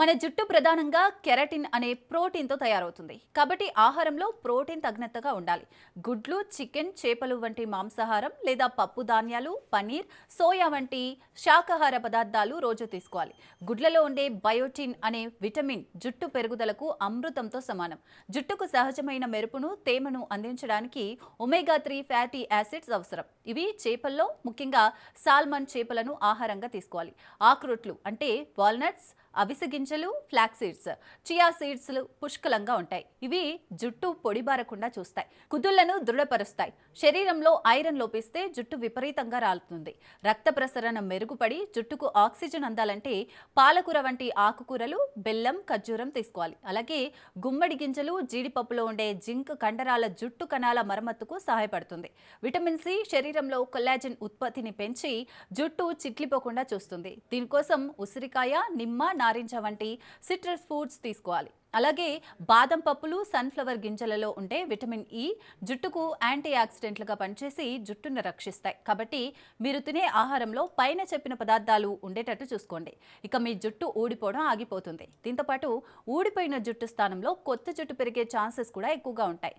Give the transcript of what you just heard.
మన జుట్టు ప్రధానంగా కెరటిన్ అనే ప్రోటీన్తో తయారవుతుంది. కాబట్టి ఆహారంలో ప్రోటీన్ తగినంతగా ఉండాలి. గుడ్లు చికెన్ చేపలు వంటి మాంసాహారం లేదా పప్పు ధాన్యాలు పనీర్ సోయా వంటి శాకాహార పదార్థాలు రోజు తీసుకోవాలి. గుడ్లలో ఉండే బయోటిన్ అనే విటమిన్ జుట్టు పెరుగుదలకు అమృతంతో సమానం. జుట్టుకు సహజమైన మెరుపును తేమను అందించడానికి ఒమేగా త్రీ ఫ్యాటీ యాసిడ్స్ అవసరం. ఇవి చేపల్లో ముఖ్యంగా సాల్మన్ చేపలను ఆహారంగా తీసుకోవాలి. ఆక్రోట్లు అంటే వాల్నట్స్ అవిసె గింజలు ఫ్లాక్ సీడ్స్ చియా సీడ్స్ పుష్కలంగా ఉంటాయి. ఇవి జుట్టు పొడిబారకుండా చూస్తాయి. కుదుళ్ళను దృఢపరుస్తాయి. శరీరంలో ఐరన్ లోపిస్తే జుట్టు విపరీతంగా రాలుతుంది. రక్త ప్రసరణ మెరుగుపడి జుట్టుకు ఆక్సిజన్ అందాలంటే పాలకూర వంటి ఆకుకూరలు బెల్లం ఖర్జూరం తీసుకోవాలి. అలాగే గుమ్మడి గింజలు జీడిపప్పులో ఉండే జింక్ కండరాల జుట్టు కణాల మరమ్మతుకు సహాయపడుతుంది. విటమిన్ సి శరీరంలో కొల్లాజిన్ ఉత్పత్తిని పెంచి జుట్టు చిట్లిపోకుండా చూస్తుంది. దీనికోసం ఉసిరికాయ నిమ్మ నారింజ వంటి సిట్రస్ ఫుడ్స్ తీసుకోవాలి. అలాగే బాదం పప్పులు సన్ఫ్లవర్ గింజలలో ఉండే విటమిన్ ఇ జుట్టుకు యాంటీ ఆక్సిడెంట్లుగా పనిచేసి జుట్టును రక్షిస్తాయి. కాబట్టి మీరు తినే ఆహారంలో పైన చెప్పిన పదార్థాలు ఉండేటట్టు చూసుకోండి. ఇక మీ జుట్టు ఊడిపోవడం ఆగిపోతుంది. దీంతోపాటు ఊడిపోయిన జుట్టు స్థానంలో కొత్త జుట్టు పెరిగే ఛాన్సెస్ కూడా ఎక్కువగా ఉంటాయి.